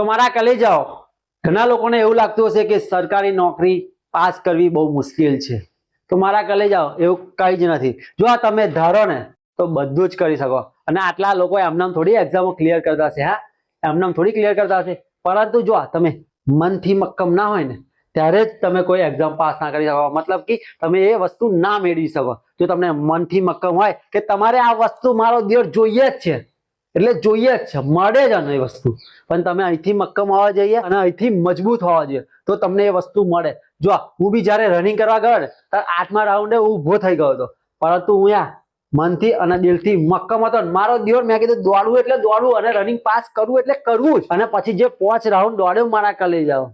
તો મારા કલે જાઓ ઘણા લોકોને એવું લાગતું હશે કે સરકારી નોકરી પાસ કરવી બહુ મુશ્કેલ છે. તો મારા કલે જાઓ એવું કંઈ જ નથી. જો આ તમે ધારો ને, તો બધું જ કરી શકો. અને આટલા લોકો એમનામ થોડી એક્ઝામો ક્લિયર કરતા હશે, હા? એમનામ થોડી ક્લિયર કરતા હશે. પરંતુ જો તમે મનથી મક્કમ ના હોય ને, ત્યારે જ તમે કોઈ એક્ઝામ પાસ ના કરી શકો. મતલબ કે તમે એ વસ્તુ ના મેળવી શકો. જો તમને મનથી મક્કમ હોય કે તમારે આ વસ્તુ મારો દેર જોઈએ જ છે. એટલે જોઈએ જ છે, મળે જ એ વસ્તુ. પણ તમે અહીંથી મક્કમ હોવા જોઈએ અને અહીંથી મજબૂત હોવા જોઈએ, તો તમને એ વસ્તુ મળે. જો હું બી જ્યારે રનિંગ કરવા ગયો ને, ત્યારે આઠમા રાઉન્ડે હું ઊભો થઈ ગયો હતો. પરંતુ હું યા મનથી અને દિલથી મક્કમ હતો મારો દિવસ મેં કીધું દોડવું એટલે દોડવું અને રનિંગ પાસ કરવું એટલે કરવું જ. અને પછી જે પાંચ રાઉન્ડ દોડ્યો મારા લઈ જાઓ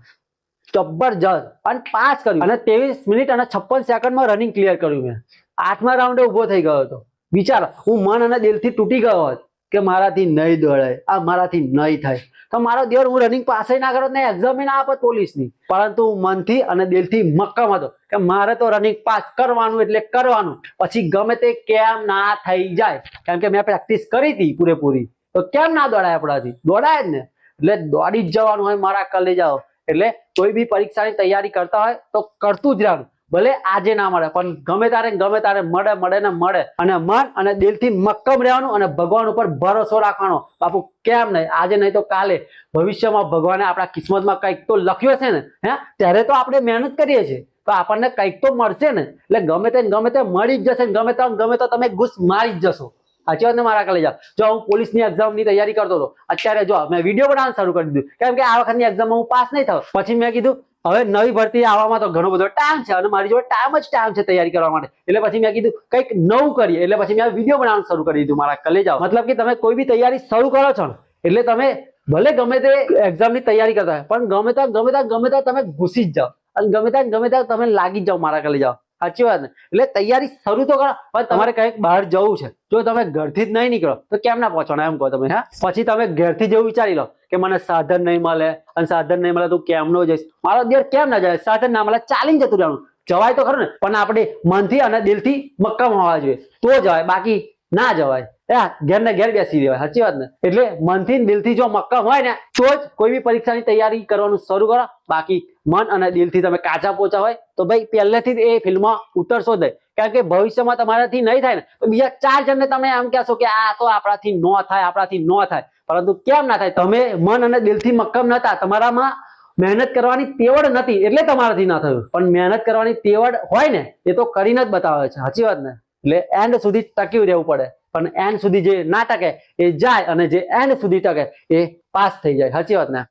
જબરજસ્ત અને પાસ કર્યું. અને ત્રેવીસ મિનિટ અને છપ્પન સેકન્ડમાં રનિંગ ક્લિયર કર્યું મેં. આઠમા રાઉન્ડે ઊભો થઈ ગયો હતો. વિચાર, હું મન અને દિલથી તૂટી ગયો હોત. કે મારાથી નહીં દોડાય. આ મારાથી નહીં થાય. તો મારો દેવર હું રનિંગ પાસે ના કરો ને એક્ઝામ ના આપત પોલીસની. પરંતુ હું મનથી અને દિલથી મક્કમ હતો કે મારે તો રનિંગ પાસ કરવાનું એટલે કરવાનું. પછી ગમે તે કેમ ના થઈ જાય. કેમ કે મેં પ્રેક્ટિસ કરી હતી પૂરેપૂરી. તો કેમ ના દોડાય આપણાથી? દોડાય જ ને. એટલે દોડી જ જવાનું હોય મારા કલે જાઓ. એટલે કોઈ બી પરીક્ષાની તૈયારી કરતા હોય તો કરતું જ રહેવાનું. ભલે આજે ના મળે, પણ ગમે તારે ગમે તારે મળે મળે ને મળે. અને મન અને દિલથી મક્કમ રહેવાનું અને ભગવાન ઉપર ભરોસો રાખવાનો. બાપુ, કેમ નહીં? આજે નહીં તો કાલે. ભવિષ્યમાં ભગવાને આપણા કિસ્મતમાં કંઈક તો લખ્યો છે ને, હે? ત્યારે તો આપણે મહેનત કરીએ છીએ. તો આપણને કંઈક તો મળશે ને. એટલે ગમે તે ગમે તે મળી જ જશે ગમે તો ગમે તો તમે ઘૂસ મારી જ જશો. સાચી વાત મારા કલે જાઓ? જો હું પોલીસની એક્ઝામની તૈયારી કરતો હતો. અત્યારે જો મેં વીડિયો બનાવવાનું શરૂ કરી દીધું. કેમ કે આ વખતની એક્ઝામમાં હું પાસ નહીં થયો. પછી મેં કીધું હવે નવી ભરતી આવવામાં તો ઘણો બધો ટાઈમ છે અને મારી જોડે ટાઈમ જ ટાઈમ છે તૈયારી કરવા માટે. એટલે પછી મેં કીધું કંઈક નવું કરીએ. એટલે પછી મેં વીડિયો બનાવવાનું શરૂ કરી દીધું મારા કલે જાઓ મતલબ કે તમે કોઈ બી તૈયારી શરૂ કરો છો ને, એટલે તમે ભલે ગમે તે એક્ઝામની તૈયારી કરતા હોય, પણ ગમે ત્યાં ગમે ત્યાં ગમે ત્યાં તમે ઘૂસી જ જાઓ. અને ગમે ત્યાં ગમે ત્યાં તમે લાગી જ જાઓ મારા કલે જાઓ સાચી વાત ને? એટલે તૈયારી શરૂ તો કરો, પણ તમારે કંઈક બહાર જવું છે. જો તમે ઘરથી જ નહીં નીકળો, તો કેમ ના પહોંચવાના એમ કહો તમે, હા? પછી તમે ઘરથી જેવું વિચારી લો કે મને સાધન નહીં મળે, અને સાધન નહીં મળે તું કેમનો જઈશ? મારો દિવસ કેમ ના જાય? સાધન ના મળે, ચાલીને જતું રહેવાનું. જવાય તો ખરું ને, પણ આપણે મનથી અને દિલથી મક્કમ હોવા જોઈએ. તો જવાય. બાકી ના જવાય. ઘેર ને ઘેર બેસી દેવાય સાચી વાત ને? એટલે મનથી દિલથી જો મક્કમ હોય ને, તો જ કોઈ બી પરીક્ષાની તૈયારી કરવાનું શરૂ કરો. બાકી મન અને દિલથી તમે કાચા પોચા હોય, તો ભાઈ પહેલેથી જ એ ફિલ્મમાં ઉતરશો જ કારણ કે ભવિષ્યમાં તમારાથી નહીં થાય ને, તો બીજા ચાર જણને તમે એમ કહેશો કે આ તો આપણાથી ન થાય, આપણાથી ન થાય. પરંતુ કેમ ના થાય? તમે મન અને દિલથી મક્કમ નતા તમારામાં મહેનત કરવાની તેવડ નથી, એટલે તમારાથી ના થયું. પણ મહેનત કરવાની તેવડ હોય ને, એ તો કરીને જ બતાવે છે. સાચી વાત ને? એટલે એન્ડ સુધી ટક્યું રહેવું પડે. પણ એન્ડ સુધી જે ના ટકે એ જાય અને જે એન્ડ સુધી ટકે એ પાસ થઈ જાય. સાચી વાત ને?